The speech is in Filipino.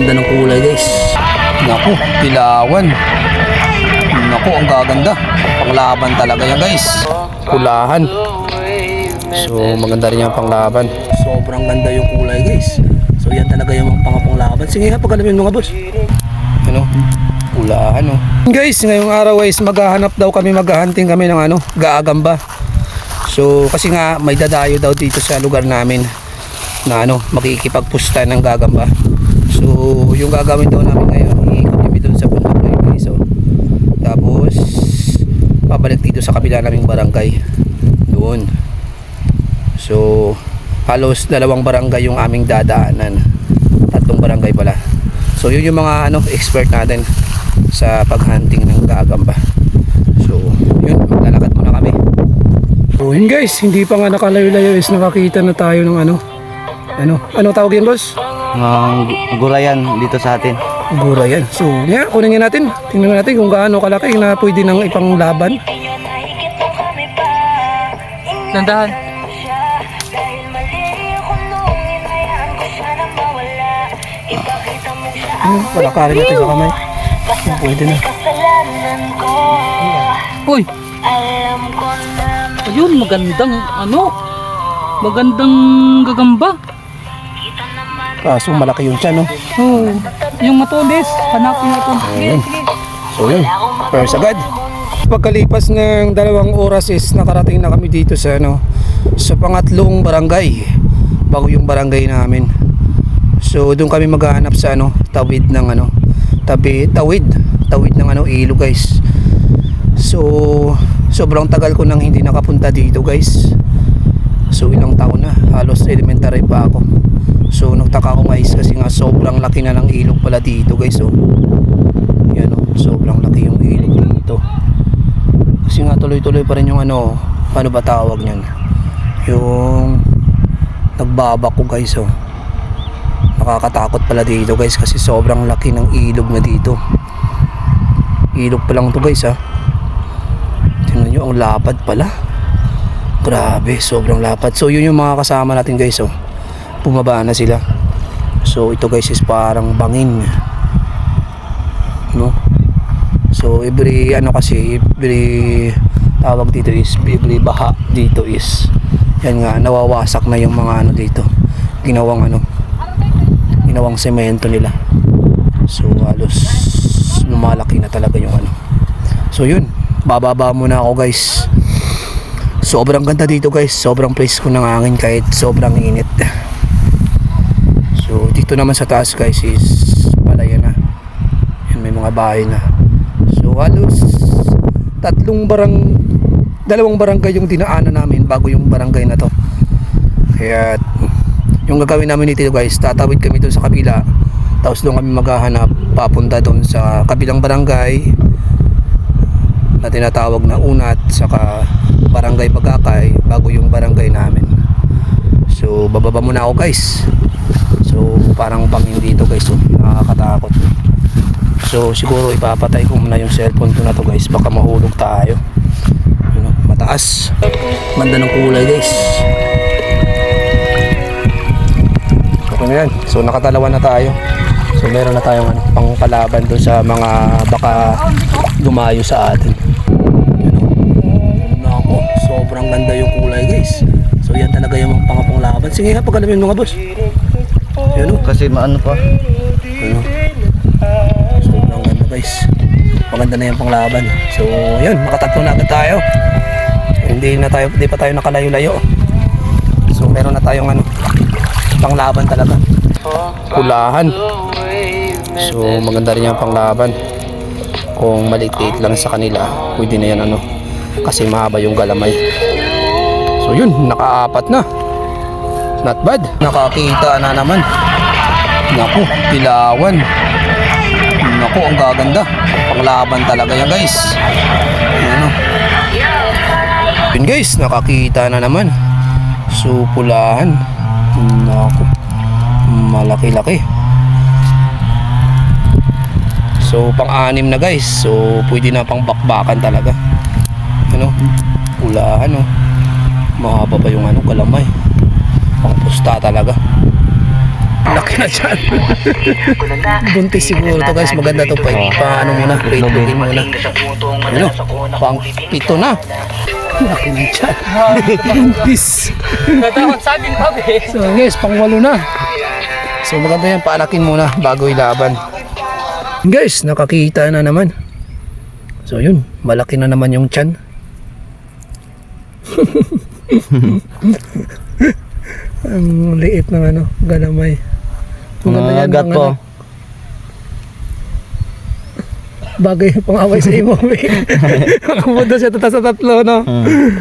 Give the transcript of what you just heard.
ganda ng kulay guys. Naku, pilawan. Naku, ang gaganda. Panglaban talaga yan guys. Kulahan. So maganda rin yung panglaban. Sobrang ganda yung kulay guys. So yan talaga yung pangapanglaban. Sige nga, pagkalamin mga boss. Ano? Kulahan oh. Guys, ngayong araw guys, maghahanap daw kami, maghahunting kami ng ano, gaagamba. So kasi nga may dadayo daw dito sa lugar namin na ano, makikipagpusta ng gagamba. So yung gagawin daw namin ngayon, iikot kami doon sa bundok na yun guys. oh. Tapos pabalik dito sa kabila naming barangay. Doon. So halos dalawang barangay yung aming dadaanan. Tatlong barangay pala. So yun yung mga ano expert natin sa paghunting ng gagamba. So yun, lalakad muna kami. So yun guys, hindi pa nga nakalayo-layo is nakakita na tayo ng ano. Ano? Ano tawag yan boss? Ang gurayan dito sa atin. Gura yan. So yan, kunin nga natin. Tingnan natin kung gaano kalaki na pwede nang ipang laban. Dandahan. Ano, palakarin natin sa kamay. Oh, pwede na. Uy! Ayun, magandang ano? Magandang gagamba. Kaso malaki yung tiyan, no? Oh, yung matulis. Hanapin natin. Ayun. So yun, first agad. Pagkalipas ng dalawang oras is nakarating na kami dito sa ano sa pangatlong barangay bago yung barangay namin. So doon kami maghahanap sa ano tawid ng ano tabi tawid tawid ng ano ilo guys. So sobrang tagal ko nang hindi nakapunta dito guys. So ilang taon na halos elementary pa ako. So nagtaka ako guys kasi nga sobrang laki na ng ilog pala dito guys oh. Yan oh, sobrang laki yung ilog dito. Kasi nga tuloy-tuloy pa rin yung ano, ano ba tawag niyan? Yung nagbabak ko guys oh. Nakakatakot pala dito guys kasi sobrang laki ng ilog na dito. Ilog pa lang to guys ha. Tingnan nyo, ang lapad pala. Grabe, sobrang lapad. So yun yung mga kasama natin guys oh. Bumaba na sila. So ito guys is parang bangin. No? So every ano kasi every tawag dito is every baha dito is yan nga nawawasak na yung mga ano dito. Ginawang ano ginawang semento nila. So halos lumalaki na talaga yung ano. So yun, bababa muna ako guys. Sobrang ganda dito guys. Sobrang presko ng hangin kahit sobrang init. So dito naman sa taas guys is palaya na. Yan, may mga bahay na. So halos tatlong barang dalawang barangay yung dinaanan namin bago yung barangay na to. Kaya yung gagawin namin dito guys, tatawid kami doon sa kabila. Tapos doon kami maghahanap papunta doon sa kabilang barangay na tinatawag na Unat saka Barangay Bagakay bago yung barangay namin. So bababa muna ako guys. So parang bangin dito guys, so, nakakatakot. So siguro ipapatay ko muna yung cellphone ko na to guys, baka mahulog tayo. Ano, mataas. Ganda ng kulay guys. Okay na yan. So nakatalawan na tayo. So meron na tayong ano, pangpalaban doon sa mga baka lumayo sa atin. Yan o. Nako, sobrang ganda yung kulay guys. So yan talaga yung pangapanglaban. Sige nga, pagkalamin mga boss. Yan o. Kasi maano pa. Ano? Sobrang ganda guys. Maganda na yung panglaban. So, yun, makatatlo na agad tayo. Hindi na tayo, hindi pa tayo nakalayo-layo. So, meron na tayong ano, panglaban talaga. Kulahan. So, maganda rin yung panglaban. Kung maliit lang sa kanila, pwede na yan ano. Kasi mahaba yung galamay. So, yun, nakaapat na. Not bad. Nakakita na naman. Naku, pilawan. Naku, ang gaganda. Panglaban talaga yan guys. Ano? Yun guys, nakakita na naman. So, pulahan. Naku, malaki-laki. So, pang-anim na guys. So, pwede na pang bakbakan talaga. Ano? Pulahan, oh. Mahaba pa yung ano, kalamay. Pang pusta talaga. Laki na dyan. Buntis siguro to guys. Maganda to pa. Pa ano muna. Wait, muna. Ano? Pang pito na. Laki na dyan. Buntis. So guys, pang walo na. So maganda yan, paalakin muna bago ilaban. Guys, nakakita na naman. So yun, malaki na naman yung chan. Ang liit ng ano, galamay. Mga yan gat ng po. ano, Bagay pang away sa imo. Ang mundo siya tata sa tatlo, no? Hmm.